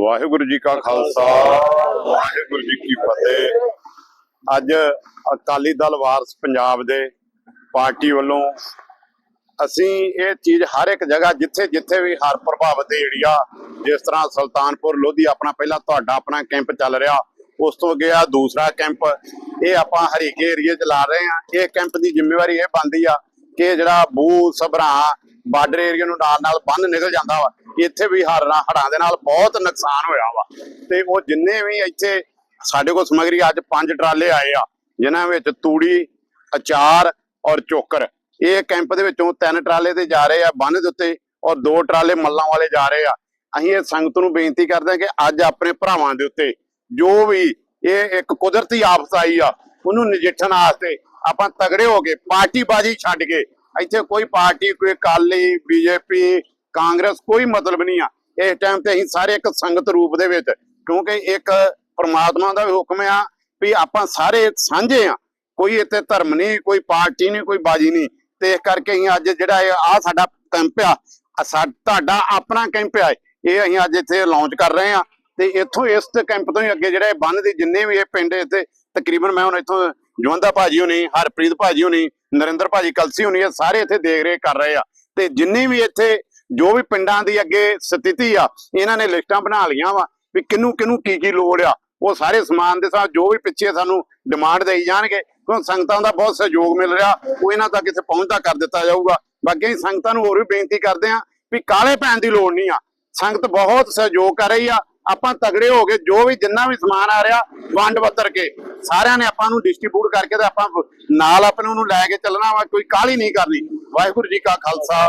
ਵਾਹਿਗੁਰੂ ਜੀ ਕਾ ਖਾਲਸਾ, ਵਾਹਿਗੁਰੂ ਜੀ ਕੀ ਫਤਿਹ। ਅੱਜ ਅਕਾਲੀ ਦਲ ਵਾਰਸ ਪੰਜਾਬ ਦੇ ਪਾਰਟੀ ਵੱਲੋਂ ਅਸੀਂ ਇਹ ਚੀਜ਼ ਹਰ ਇੱਕ ਜਗ੍ਹਾ ਜਿੱਥੇ ਜਿੱਥੇ ਵੀ ਹਰ ਪ੍ਰਭਾਵਿਤ ਏਰੀਆ, ਜਿਸ ਤਰ੍ਹਾਂ ਸੁਲਤਾਨਪੁਰ, ਲੋਧੀ ਆਪਣਾ ਪਹਿਲਾਂ ਤੁਹਾਡਾ ਆਪਣਾ ਕੈਂਪ ਚੱਲ ਰਿਹਾ, ਉਸ ਤੋਂ ਅੱਗੇ ਆ ਦੂਸਰਾ ਕੈਂਪ, ਇਹ ਆਪਾਂ ਹਰੀਕੇ ਏਰੀਏ 'ਚ ਲਾ ਰਹੇ ਆ ਇਹ ਕੈਂਪ ਦੀ ਜ਼ਿੰਮੇਵਾਰੀ ਇਹ ਬਣਦੀ ਆ ਕਿ ਜਿਹੜਾ ਬੂ ਸਭਰਾ, ਬਾਰਡਰ ਏਰੀਆ ਨੂੰ ਨਾਲ ਨਾਲ ਬੰਨ ਨਿਕਲ ਜਾਂਦਾ ਵਾ। ਇੱਥੇ ਵੀ ਹੜ੍ਹਾਂ ਹੜਾਂ ਦੇ ਨਾਲ ਬਹੁਤ ਨੁਕਸਾਨ ਹੋਇਆ ਵਾ। ਤੇ ਉਹ ਜਿੰਨੇ ਵੀ ਇੱਥੇ ਸਾਡੇ ਕੋਲ ਸਮਗਰੀ, ਅੱਜ ਪੰਜ ਟਰਾਲੇ ਆਏ ਆ, ਜਿਨ੍ਹਾਂ ਵਿੱਚ ਤੂੜੀ, ਅਚਾਰ ਔਰ ਚੋਕਰ। ਇਹ ਕੈਂਪ ਦੇ ਵਿੱਚੋਂ ਤਿੰਨ ਟਰਾਲੇ ਤੇ ਜਾ ਰਹੇ ਆ ਬੰਨ ਦੇ ਉੱਤੇ, ਔਰ ਦੋ ਟਰਾਲੇ ਮੱਲਾਂ ਵਾਲੇ ਜਾ ਰਹੇ ਆ। ਅਸੀਂ ਇਹ ਸੰਗਤ ਨੂੰ ਬੇਨਤੀ ਕਰਦੇ ਹਾਂ ਕਿ ਅੱਜ ਆਪਣੇ ਭਰਾਵਾਂ ਦੇ ਉੱਤੇ ਜੋ ਵੀ ਇਹ ਇੱਕ ਕੁਦਰਤੀ ਆਫਤ ਆਈ ਆ, ਉਹਨੂੰ ਨਜਿੱਠਣ ਵਾਸਤੇ ਆਪਾਂ ਤਗੜੇ ਹੋ ਕੇ ਪਾਰਟੀ ਬਾਜੀ ਛੱਡ ਕੇ, ਇੱਥੇ ਕੋਈ ਪਾਰਟੀ, ਕੋਈ ਕਾਲੀ ਬੀਜੇਪੀ ਕਾਂਗਰਸ ਕੋਈ ਮਤਲਬ ਨਹੀਂ ਆ। ਇਸ ਟਾਈਮ ਤੇ ਅਸੀਂ ਸਾਰੇ ਇੱਕ ਸੰਗਤ ਰੂਪ ਦੇ ਵਿੱਚ, ਕਿਉਂਕਿ ਇੱਕ ਪਰਮਾਤਮਾ ਦਾ ਵੀ ਹੁਕਮ ਆ ਵੀ ਆਪਾਂ ਸਾਰੇ ਸਾਂਝੇ ਆ। ਕੋਈ ਇੱਥੇ ਧਰਮ ਨਹੀਂ, ਕੋਈ ਪਾਰਟੀ ਨਹੀਂ, ਕੋਈ ਬਾਜੀ ਨਹੀਂ। ਤੇ ਇਸ ਕਰਕੇ ਅਸੀਂ ਅੱਜ ਜਿਹੜਾ ਆ ਸਾਡਾ ਕੈਂਪ ਆ ਤੁਹਾਡਾ ਆਪਣਾ ਕੈਂਪ ਆ। ਇਹ ਅਸੀਂ ਅੱਜ ਇੱਥੇ ਲਾਂਚ ਕਰ ਰਹੇ ਆ। ਤੇ ਇੱਥੋਂ ਇਸ ਕੈਂਪ ਤੋਂ ਹੀ ਅੱਗੇ ਜਿਹੜੇ ਬੰਨ ਦੇ ਜਿੰਨੇ ਵੀ ਇਹ ਪਿੰਡ ਇੱਥੇ, ਤਕਰੀਬਨ ਮੈਂ ਹੁਣ ਇੱਥੋਂ ਜਵੰਦਾ ਭਾਜੀ ਹੋਣੀ, ਹਰਪ੍ਰੀਤ ਭਾਜੀ ਹੋਣੀ, ਨਰਿੰਦਰ ਭਾਜੀ, ਕਲਸੀ ਹੋਣੀ, ਇਹ ਸਾਰੇ ਇੱਥੇ ਦੇਖ ਰੇਖ ਕਰ ਰਹੇ ਆ। ਤੇ ਜਿੰਨੇ ਵੀ ਇੱਥੇ ਜੋ ਵੀ ਪਿੰਡਾਂ ਦੀ ਅੱਗੇ ਸਥਿਤੀ ਆ, ਇਹਨਾਂ ਨੇ ਲਿਸਟਾਂ ਬਣਾ ਲਈਆਂ ਵਾ ਵੀ ਕਿਹਨੂੰ ਕਿਹਨੂੰ ਕੀ ਕੀ ਲੋੜ ਆ। ਉਹ ਸਾਰੇ ਸਮਾਨ ਦੇ ਸਾਥ ਜੋ ਵੀ ਪਿੱਛੇ ਸਾਨੂੰ ਡਿਮਾਂਡ ਦੇਈ ਜਾਣਗੇ, ਕਿਉਂ ਸੰਗਤਾਂ ਦਾ ਬਹੁਤ ਸਹਿਯੋਗ ਮਿਲ ਰਿਹਾ, ਉਹ ਇਹਨਾਂ ਤੱਕ ਇੱਥੇ ਪਹੁੰਚਦਾ ਕਰ ਦਿੱਤਾ ਜਾਊਗਾ। ਬਾਕੀ ਸੰਗਤਾਂ ਨੂੰ ਹੋਰ ਵੀ ਬੇਨਤੀ ਕਰਦੇ ਆ ਵੀ ਕਾਲੇ ਪੈਣ ਦੀ ਲੋੜ ਨਹੀਂ ਆ। ਸੰਗਤ ਬਹੁਤ ਸਹਿਯੋਗ ਕਰ ਰਹੀ ਆ। ਆਪਾਂ ਤਗੜੇ ਹੋ ਕੇ ਜੋ ਵੀ ਜਿੰਨਾ ਵੀ ਸਮਾਨ ਆ ਰਿਹਾ, ਵੰਡ ਵਤਰ ਕੇ ਸਾਰਿਆਂ ਨੇ ਆਪਾਂ ਨੂੰ ਡਿਸਟ੍ਰੀਬਿਊਟ ਕਰਕੇ ਤੇ ਆਪਾਂ ਨਾਲ ਆਪਣੇ ਨੂੰ ਲੈ ਕੇ ਚੱਲਣਾ ਵਾ, ਕੋਈ ਕਾਹਲੀ ਨਹੀਂ ਕਰਨੀ। ਵਾਹਿਗੁਰੂ ਜੀ ਕਾ ਖਾਲਸਾ।